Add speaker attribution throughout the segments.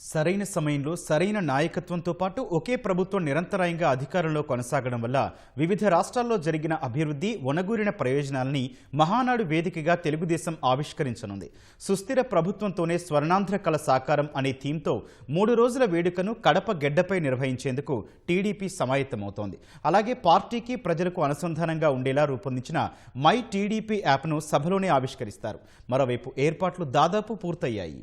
Speaker 1: సరైన సమయంలో సరైన నాయకత్వంతో పాటు ఒకే ప్రభుత్వం నిరంతరాయంగా అధికారంలో కొనసాగడం వల్ల వివిధ రాష్ట్రాల్లో జరిగిన అభివృద్ధి ఒనగూరిన ప్రయోజనాలని మహానాడు వేదికగా తెలుగుదేశం ఆవిష్కరించనుంది. సుస్థిర ప్రభుత్వంతోనే స్వర్ణాంధ్ర కళ సాకారం అనే థీమ్తో మూడు రోజుల వేడుకను కడప గెడ్డపై నిర్వహించేందుకు టీడీపీ సమాయత్తమవుతోంది. అలాగే పార్టీకి ప్రజలకు అనుసంధానంగా ఉండేలా రూపొందించిన మై టీడీపీ యాప్ను సభలోనే ఆవిష్కరిస్తారు. మరోవైపు ఏర్పాట్లు దాదాపు పూర్తయ్యాయి.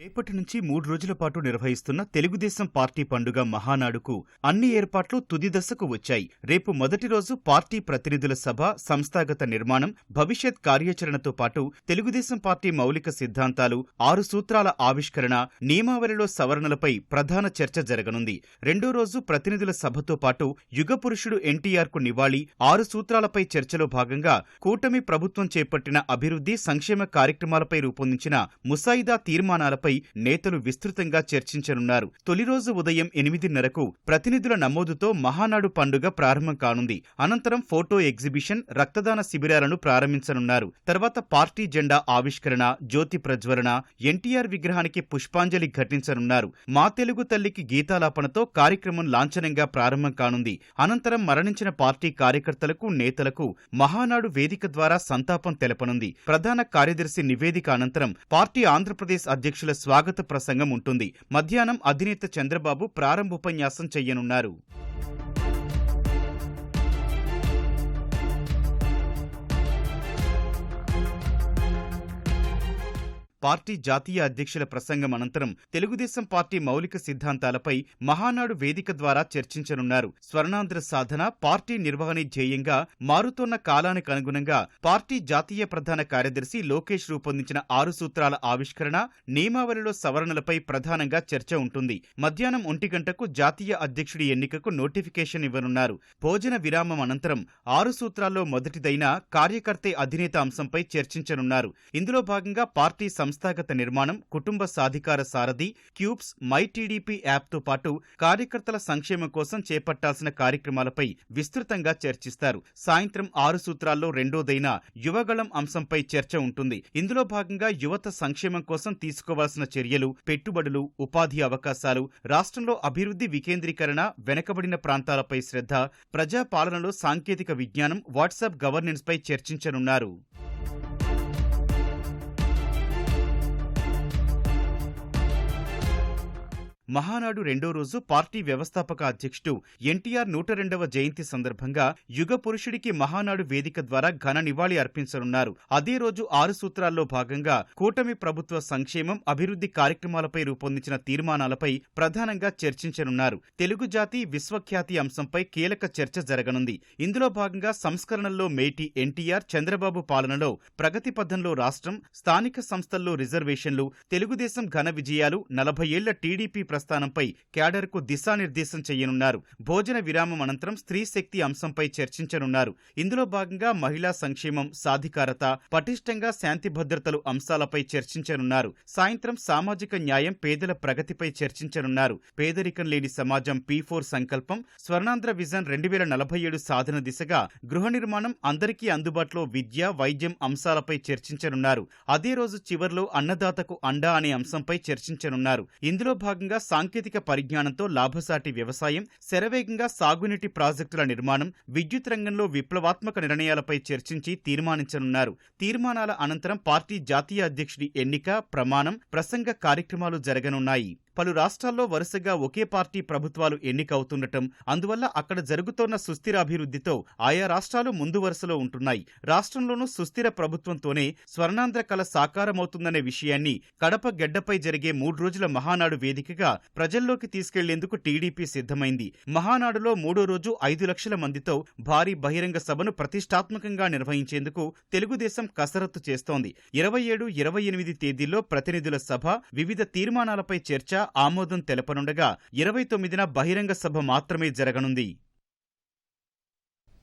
Speaker 1: రేపటి నుంచి మూడు రోజుల పాటు నిర్వహిస్తున్న తెలుగుదేశం పార్టీ పండుగ మహానాడుకు అన్ని ఏర్పాట్లు తుది దశకు వచ్చాయి. రేపు మొదటి రోజు పార్టీ ప్రతినిధుల సభ సంస్థాగత నిర్మాణం భవిష్యత్ కార్యాచరణతో పాటు తెలుగుదేశం పార్టీ మౌలిక సిద్ధాంతాలు ఆరు సూత్రాల ఆవిష్కరణ నియమావళిలో సవరణలపై ప్రధాన చర్చ జరగనుంది. రెండో రోజు ప్రతినిధుల సభతో పాటు యుగ పురుషుడు ఎన్టీఆర్కు నివాళి ఆరు సూత్రాలపై చర్చలో భాగంగా కూటమి ప్రభుత్వం చేపట్టిన అభివృద్ధి సంక్షేమ కార్యక్రమాలపై రూపొందించిన ముసాయిదా తీర్మానాలపై అంశాలపై నేతలు విస్తృతంగా చర్చించనున్నారు. తొలి రోజు ఉదయం ఎనిమిదిన్నరకు ప్రతినిధుల నమోదుతో మహానాడు పండుగ ప్రారంభం కానుంది. అనంతరం ఫోటో ఎగ్జిబిషన్ రక్తదాన శిబిరాలను ప్రారంభించనున్నారు. తర్వాత పార్టీ జెండా ఆవిష్కరణ జ్యోతి ప్రజ్వలన ఎన్టీఆర్ విగ్రహానికి పుష్పాంజలి ఘటించనున్నారు. మా తెలుగు తల్లికి గీతాలాపనతో కార్యక్రమం లాంఛనంగా ప్రారంభం కానుంది. అనంతరం మరణించిన పార్టీ కార్యకర్తలకు నేతలకు మహానాడు వేదిక ద్వారా సంతాపం తెలపనుంది. ప్రధాన కార్యదర్శి నివేదిక అనంతరం పార్టీ ఆంధ్రప్రదేశ్ అధ్యక్షుల స్వాగత ప్రసంగం ఉంటుంది. మధ్యాహ్నం అధినేత చంద్రబాబు ప్రారంభోపన్యాసం చెయ్యనున్నారు. పార్టీ జాతీయ అధ్యక్షుల ప్రసంగం అనంతరం తెలుగుదేశం పార్టీ మౌలిక సిద్ధాంతాలపై మహానాడు వేదిక ద్వారా చర్చించనున్నారు. స్వర్ణాంధ్ర సాధన పార్టీ నిర్వహణ ధ్యేయంగా మారుతోన్న కాలానికి అనుగుణంగా పార్టీ జాతీయ ప్రధాన కార్యదర్శి లోకేష్ రూపొందించిన ఆరు సూత్రాల ఆవిష్కరణ నియమావళిలో సవరణలపై ప్రధానంగా చర్చ ఉంటుంది. మధ్యాహ్నం ఒంటి గంటకు జాతీయ అధ్యక్షుడి ఎన్నికకు నోటిఫికేషన్ ఇవ్వనున్నారు. భోజన విరామం అనంతరం ఆరు సూత్రాల్లో మొదటిదైన కార్యకర్త అధినేత అంశంపై చర్చించనున్నారు. ఇందులో భాగంగా పార్టీ సంస్థాగత నిర్మాణం కుటుంబ సాధికార సారథి క్యూబ్స్ మై టీడీపీ యాప్తో పాటు కార్యకర్తల సంక్షేమం కోసం చేపట్టాల్సిన కార్యక్రమాలపై విస్తృతంగా చర్చిస్తారు. సాయంత్రం ఆరు సూత్రాల్లో రెండోదైన యువగళం అంశంపై చర్చ ఉంటుంది. ఇందులో భాగంగా యువత సంక్షేమం కోసం తీసుకోవాల్సిన చర్యలు పెట్టుబడులు ఉపాధి అవకాశాలు రాష్ట్రంలో అభివృద్ధి వికేంద్రీకరణ వెనకబడిన ప్రాంతాలపై శ్రద్ధ ప్రజా పాలనలో సాంకేతిక విజ్ఞానం వాట్సాప్ గవర్నెన్స్పై చర్చించనున్నారు. మహానాడు రెండో రోజు పార్టీ వ్యవస్థాపక అధ్యక్షుడు ఎన్టీఆర్ నూట రెండవ జయంతి సందర్భంగా యుగ పురుషుడికి మహానాడు వేదిక ద్వారా ఘన నివాళి అర్పించనున్నారు. అదే రోజు ఆరు సూత్రాల్లో భాగంగా కూటమి ప్రభుత్వ సంక్షేమం అభివృద్ధి కార్యక్రమాలపై రూపొందించిన తీర్మానాలపై ప్రధానంగా చర్చించనున్నారు. తెలుగు జాతి విశ్వఖ్యాతి అంశంపై కీలక చర్చ జరగనుంది. ఇందులో భాగంగా సంస్కరణల్లో మేటి ఎన్టీఆర్ చంద్రబాబు పాలనలో ప్రగతి పథంలో రాష్ట్రం స్థానిక సంస్థల్లో రిజర్వేషన్లు తెలుగుదేశం ఘన విజయాలు నలభై ఏళ్ళ టీడీపీ ప్రస్థానంపై క్యాడర్కు దిశానిర్దేశం చేయనున్నారు. భోజన విరామం అనంతరం స్త్రీ శక్తి అంశంపై చర్చించనున్నారు. ఇందులో భాగంగా మహిళా సంక్షేమం సాధికారత పటిష్టంగా శాంతి భద్రతలు అంశాలపై చర్చించనున్నారు. సాయంత్రం సామాజిక న్యాయం పేదల ప్రగతిపై చర్చించనున్నారు. పేదరికం లేని సమాజం పీ ఫోర్ సంకల్పం స్వర్ణాంధ్ర విజన్ రెండు వేల నలభై ఏడు సాధన దిశగా గృహ నిర్మాణం అందరికీ అందుబాటులో విద్య వైద్యం అంశాలపై చర్చించనున్నారు. అదే రోజు చివర్లో అన్నదాతకు అండా అనే అంశంపై చర్చించనున్నారు. ఇందులో భాగంగా సాంకేతిక పరిజ్ఞానంతో లాభసాటి వ్యవసాయం శరవేగంగా సాగునీటి ప్రాజెక్టుల నిర్మాణం విద్యుత్ రంగంలో విప్లవాత్మక నిర్ణయాలపై చర్చించి తీర్మానించనున్నారు. తీర్మానాల అనంతరం పార్టీ జాతీయ అధ్యక్షుడి ఎన్నిక ప్రమాణం ప్రసంగ కార్యక్రమాలు జరగనున్నాయి. పలు రాష్ట్రాల్లో వరుసగా ఒకే పార్టీ ప్రభుత్వాలు ఎన్నికవుతుండటం అందువల్ల అక్కడ జరుగుతోన్న సుస్థిరాభివృద్ధితో ఆయా రాష్ట్రాలు ముందు వరుసలో ఉంటున్నాయి. రాష్ట్రంలోనూ సుస్థిర ప్రభుత్వంతోనే స్వర్ణాంధ్ర కళ సాకారమవుతుందనే విషయాన్ని కడప గెడ్డపై జరిగే మూడు రోజుల మహానాడు వేదికగా ప్రజల్లోకి తీసుకెళ్ళేందుకు టీడీపీ సిద్ధమైంది. మహానాడులో మూడో రోజు ఐదు లక్షల మందితో భారీ బహిరంగ సభను ప్రతిష్టాత్మకంగా నిర్వహించేందుకు తెలుగుదేశం కసరత్తు చేస్తోంది. ఇరవై ఏడు ఇరవై ఎనిమిది తేదీల్లో ప్రతినిధుల సభ వివిధ తీర్మానాలపై చర్చ ఆమోదం తెలపనుండగా ఇరవై తొమ్మిదిన బహిరంగ సభ మాత్రమే జరగనుంది.